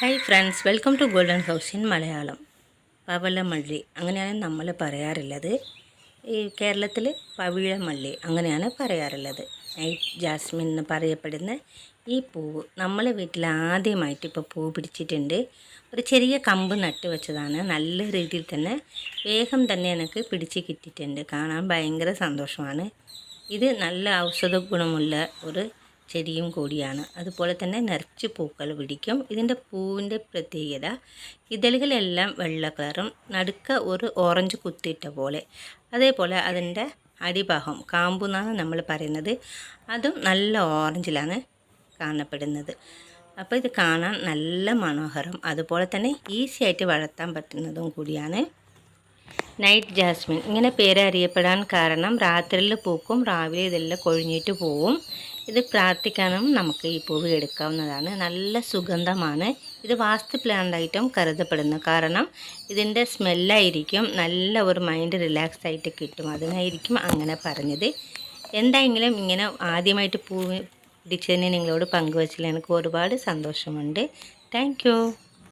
Hi friends welcome to golden house in Malayalam പവളമള്ളി അങ്ങനെയാണ് നമ്മൾ പറയാറുള്ളത്. ഈ കേരളത്തിൽ പവിഴമള്ളി അങ്ങനെയാണ് പറയാറുള്ളത്. നൈറ്റ് ജാസ്മിൻ എന്ന് പറയപ്പെടുന്ന ഈ പൂവ് നമ്മളെ വീട്ടിൽ ആദ്യമായിട്ട് ഇപ്പോൾ പൂ പിടിച്ചിട്ടുണ്ട്. ഒരു ചെറിയ കമ്പ് നട്ട് വെച്ചതാണ്. നല്ല രീതിയിൽ തന്നെ വേഗം തന്നെ എനിക്ക് പിടിച്ച് കിട്ടിയിട്ടുണ്ട്. കാണാൻ ഭയങ്കര സന്തോഷമാണ്. ഇത് നല്ല ഔഷധ ഗുണമുള്ള ഒരു ചെടിയും കൂടിയാണ്. അതുപോലെ തന്നെ നിറച്ച് പൂക്കൾ പിടിക്കും. ഇതിന്റെ പൂവിന്റെ പ്രത്യേകത ഇതളുകളെല്ലാം വെള്ള കളറും നടുക്ക ഒരു ഓറഞ്ച് കുത്തിയിട്ട പോലെ. അതേപോലെ അതിന്റെ അടിഭാഗം കാമ്പു എന്നാണ് നമ്മൾ പറയുന്നത് അതും നല്ല ഓറഞ്ചിലാണ് കാണപ്പെടുന്നത്. അപ്പോൾ ഇത് കാണാൻ നല്ല മനോഹരം. അതുപോലെ തന്നെ ഈസി ആയിട്ട് വളർത്താൻ പറ്റുന്നതും കൂടിയാണ്. Night jasmine. ഇങ്ങനെ പേരറിയപ്പെടാൻ കാരണം രാത്രിയിൽ പൂക്കും രാവിലെ ഇതെല്ലാം കൊഴിഞ്ഞിട്ട് പോവും. ഇത് പ്രാർത്ഥിക്കാനും നമുക്ക് ഈ പൂവ് എടുക്കാവുന്നതാണ്. നല്ല സുഗന്ധമാണ്. ഇത് വാസ്തു പ്ലാന്റായിട്ടും കരുതപ്പെടുന്നു. കാരണം ഇതിന്റെ സ്മെല്ലായിരിക്കും നല്ല ഒരു മൈൻഡ് റിലാക്സ് ആയിട്ട് കിട്ടും. അതിനായിരിക്കും അങ്ങനെ പറഞ്ഞത്. എന്തായെങ്കിലും ഇങ്ങനെ ആദ്യമായിട്ട് പൂവ് പിടിച്ചതിനെ നിങ്ങളോട് പങ്കുവച്ചതിൽ എനിക്ക് ഒരുപാട് സന്തോഷമുണ്ട്. താങ്ക്